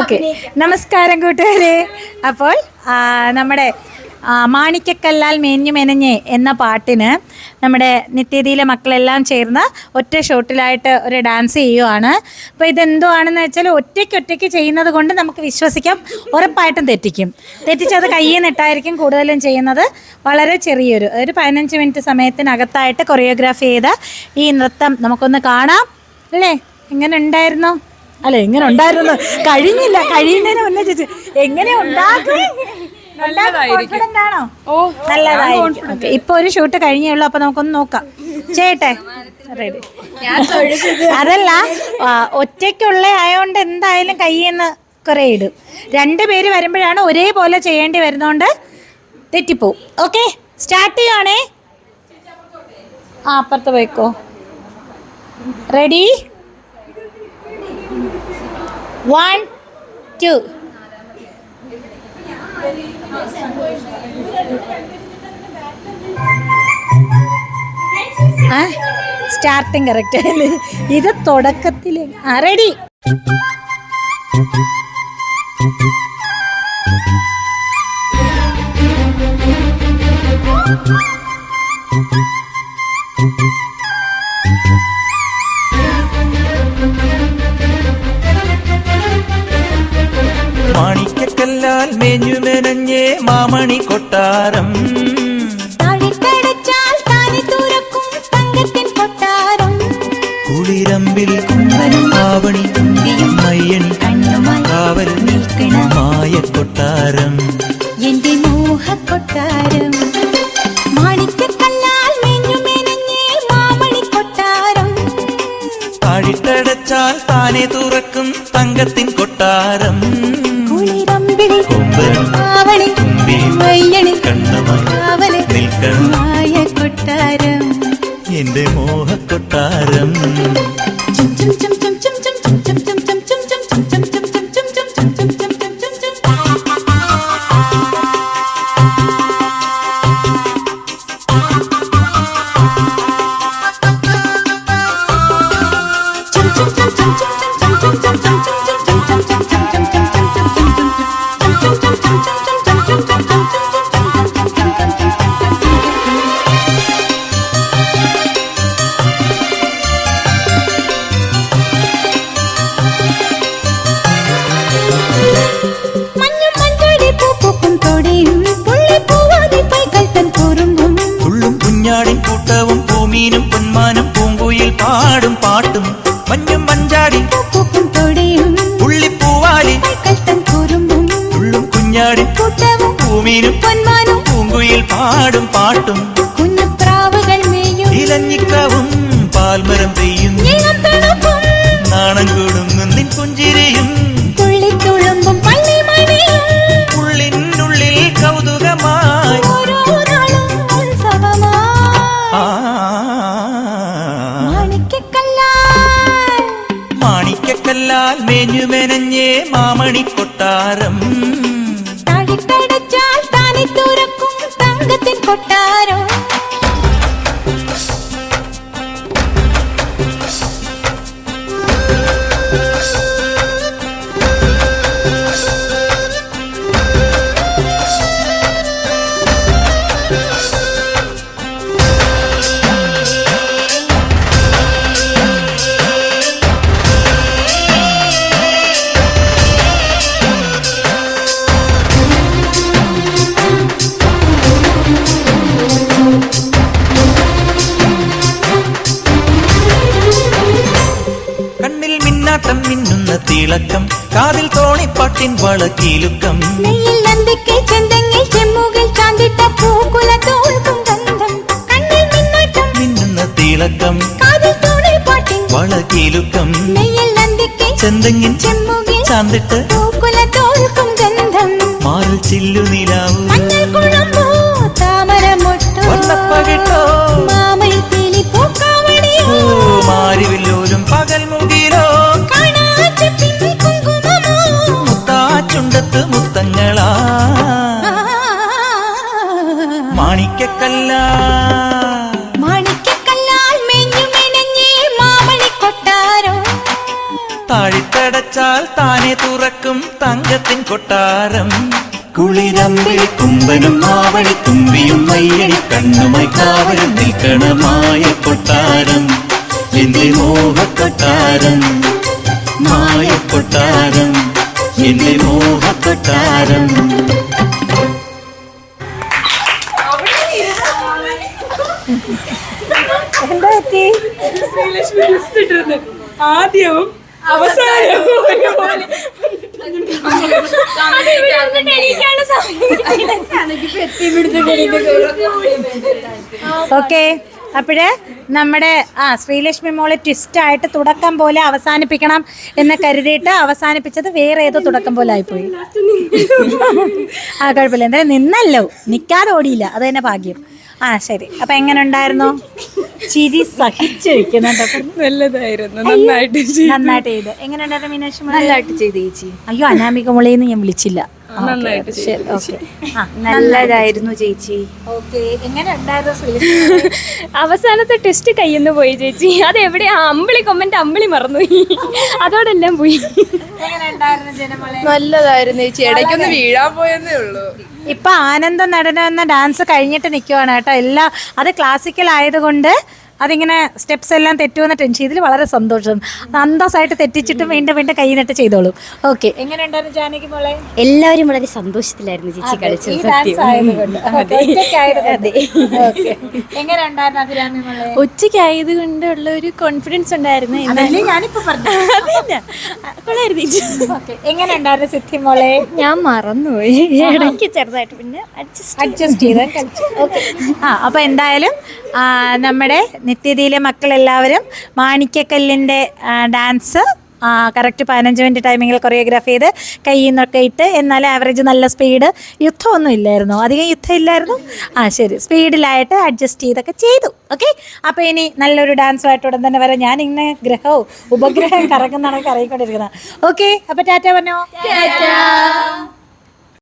Okay. നമസ്കാരം കൂട്ടുകാരെ. അപ്പോൾ നമ്മുടെ മാണിക്കക്കല്ലാൽ മേഞ്ഞു മെനഞ്ഞ് എന്ന പാട്ടിന് നമ്മുടെ നിത്യതിയിലെ മക്കളെല്ലാം ചേർന്ന് ഒറ്റ ഷോട്ടിലായിട്ട് ഒരു ഡാൻസ് ചെയ്യുവാണ്. അപ്പോൾ ഇതെന്തോ ആണെന്ന് വെച്ചാൽ ഒറ്റയ്ക്ക് ഒറ്റയ്ക്ക് ചെയ്യുന്നത് കൊണ്ട് നമുക്ക് വിശ്വസിക്കാം ഉറപ്പായിട്ടും തെറ്റിക്കും. തെറ്റിച്ചത് കയ്യിൽ നിന്നിട്ടായിരിക്കും കൂടുതലും ചെയ്യുന്നത്. വളരെ ചെറിയൊരു ഒരു പതിനഞ്ച് മിനിറ്റ് സമയത്തിനകത്തായിട്ട് കൊറിയോഗ്രാഫി ചെയ്ത ഈ നൃത്തം നമുക്കൊന്ന് കാണാം അല്ലേ? എങ്ങനെ ഉണ്ടായിരുന്നു അല്ല എങ്ങനെ ഉണ്ടായിരുന്നു കഴിഞ്ഞില്ല കഴിയുന്നതിന് മുന്നേ ചേച്ചി. എങ്ങനെ ഉണ്ടാക്കും? ഓ നല്ലതായിരിക്കും. ഓക്കെ ഇപ്പൊ ഒരു ഷൂട്ട് കഴിഞ്ഞേ ഉള്ളൂ അപ്പൊ നമുക്കൊന്ന് നോക്കാം. ചെയ്യട്ടെ? റെഡി അതല്ല ഒറ്റയ്ക്കുള്ള ആയതുകൊണ്ട് എന്തായാലും കയ്യിൽ നിന്ന് കുറെ ഇടും. രണ്ട് പേര് വരുമ്പോഴാണ് ഒരേപോലെ ചെയ്യേണ്ടി വരുന്നോണ്ട് തെറ്റിപ്പോവും. Okay start ചെയ്യുവാണേ. ആ അപ്പുറത്ത് പോയിക്കോ. റെഡി വൺ ടു ആ സ്റ്റാർട്ടിങ് കറക്റ്റ് ആയില്ലേ? ഇത് തുടക്കത്തിൽ റെഡി മാണിക്കല്ലാൽ മേഞ്ഞു മെനഞ്ഞേ മാമണി കൊട്ടാരം. കുളിരമ്പിൽ കുമ്മനും ആവണി മയ്യണി കാവൽ നിൽക്കണ. കൊട്ടാരം എന്റെ മോഹ കൊട്ടാരം. താഴെത്തടച്ചാൽ താനെ തുറക്കും തങ്കത്തിൻ കൊട്ടാരം. കൊട്ടാരം എന്റെ ചും ചും ചും ചും ചും ചും ചും ചും ചും ചും ചും ചും ചും ചും ചും ചും ചും ചും മഞ്ഞും മഞ്ചാടി തൊടിയും കുറുമ്പും ഉള്ളും കുഞ്ഞാടി കൂട്ടവും പൂമീനും പൊന്മാനും പൂങ്കുയിൽ പാടും പാട്ടും. കുഞ്ഞുപ്രാവുകൾ മേയും ഇലഞ്ഞിക്കാവും പാൽമരം പെയ്യും. കല്ലാൽ മേഞ്ഞു മെനഞ്ഞേ മാമണി കൊട്ടാരം കൊട്ടാരം. തിളക്കം കാതിൽ തോണിപ്പാട്ടിൻ വളക്കിലുക്കം. മിന്നുന്ന തിളക്കം വളക്കിലുക്കം. ചെന്തെങ്ങിൻ ചാന്തിട്ട് മാറിൽ ചില്ലു നിലാവ് മാണിക്കക്കല്ല മാണിക്കക്കല്ലാൽ മെഞ്ഞു മെനഞ്ഞേ മാമണി കൊട്ടാരം. താഴിട്ടടച്ചാൽ താനെ തുറക്കും തങ്കത്തിൻ കൊട്ടാരം. കുളിരമ്പിളി കുമ്പനും മാവണി തുമ്പിയും മയ്യടി കണ്ണുമായി കാവലും നിൽക്കണമായ കൊട്ടാരം. എന്റെ മോഹക്കൊട്ടാരം മായ കൊട്ടാരം. എന്റെ മോഹക്കൊട്ടാരം. എന്താ പറ്റി? ആദ്യവും അവസാനവും ഒരുപോലെ ഓക്കെ. അപ്പോഴേ നമ്മുടെ ആ ശ്രീലക്ഷ്മി മോളെ ട്വിസ്റ്റായിട്ട് തുടക്കം പോലെ അവസാനിപ്പിക്കണം എന്ന് കരുതിയിട്ട് അവസാനിപ്പിച്ചത് വേറെ ഏതോ തുടക്കം പോലെ ആയിപ്പോയി. ആ കുഴപ്പമില്ല. എന്തായാലും നിന്നല്ലോ. നിൽക്കാതെ ഓടിയില്ല. അത് തന്നെ ഭാഗ്യം. ആ ശരി. അപ്പൊ എങ്ങനെ ഉണ്ടായിരുന്നു ചിരി സഹിച്ചു വെക്കുന്നുണ്ട് നല്ലതായിരുന്നു. നന്നായിട്ട് ചെയ്തു. നന്നായിട്ട് ചെയ്തു. എങ്ങനെ ഉണ്ടായിരുന്നു മീനാക്ഷി? നല്ലതായിട്ട് ചെയ്തു ചേച്ചി. അയ്യോ അനാമിക മുളയെന്ന് ഞാൻ വിളിച്ചില്ല. നല്ലതായിരുന്നു ചേച്ചി. അവസാനത്തെ ടെസ്റ്റ് കയ്യെന്ന് പോയി ചേച്ചി. അത് എവിടെ ആ അമ്പിളി കൊമ്മന്റെ അമ്പിളി മറന്നുപോയി അതോടെല്ലാം പോയി. നല്ലതായിരുന്നു ചേച്ചി. ഇടയ്ക്കൊന്ന് വീഴാൻ പോയെന്നേ ഉള്ളൂ. ഇപ്പൊ ആനന്ദ നടന എന്ന ഡാൻസ് കഴിഞ്ഞിട്ട് നിൽക്കുവാണ് കേട്ടോ. എല്ലാം അത് ക്ലാസിക്കൽ ആയതുകൊണ്ട് അതിങ്ങനെ സ്റ്റെപ്സ് എല്ലാം തെറ്റുമെന്ന ടെൻഷൻ ഇതിൽ വളരെ സന്തോഷം. അന്തസ്സായിട്ട് തെറ്റിച്ചിട്ടും വീണ്ടും വീണ്ടും കൈ നട്ട് ചെയ്തോളും. ഓക്കെ എങ്ങനെ ഉണ്ടായിരുന്നു ജാനകി മോളെ? എല്ലാവരും വളരെ സന്തോഷത്തിലായിരുന്നു ചേച്ചി കളിച്ചു കൊണ്ടുള്ള ഉച്ചയ്ക്ക് ആയതുകൊണ്ടുള്ള ഒരു കോൺഫിഡൻസ് ഉണ്ടായിരുന്നു. അതല്ലേ ഞാനിപ്പോ പറഞ്ഞു Okay. എങ്ങനെ ഉണ്ടായിരുന്നു സിദ്ധി മോളെ? ഞാൻ മറന്നുപോയി. ഇടയ്ക്ക് ചെറുതായിട്ട് പിന്നെ അഡ്ജസ്റ്റ് ചെയ്ത്. കളിച്ചു. ആ അപ്പോൾ എന്തായാലും നമ്മുടെ നിത്യതയിലെ മക്കളെല്ലാവരും മാണിക്കക്കല്ലിന്റെ ഡാൻസ് കറക്റ്റ് പതിനഞ്ച് മിനിറ്റ് ടൈമിങ്ങിൽ കൊറിയോഗ്രാഫ് ചെയ്ത് കയ്യിൽ നിന്നൊക്കെ ഇട്ട് എന്നാൽ ആവറേജ് നല്ല സ്പീഡ് യുദ്ധമൊന്നും ഇല്ലായിരുന്നു. അധികം യുദ്ധം ഇല്ലായിരുന്നു ആ ശരി. സ്പീഡിലായിട്ട് അഡ്ജസ്റ്റ് ചെയ്തൊക്കെ ചെയ്തു. ഓക്കെ അപ്പോൾ ഇനി നല്ലൊരു ഡാൻസുമായിട്ട് ഉടൻ തന്നെ വരാം. ഞാൻ ഇങ്ങനെ ഗ്രഹവും ഉപഗ്രഹം കറങ്ങുന്നതാണ് കറങ്ങിക്കൊണ്ടിരിക്കുന്നത് ഓക്കെ അപ്പോൾ ടാറ്റ പറഞ്ഞോ?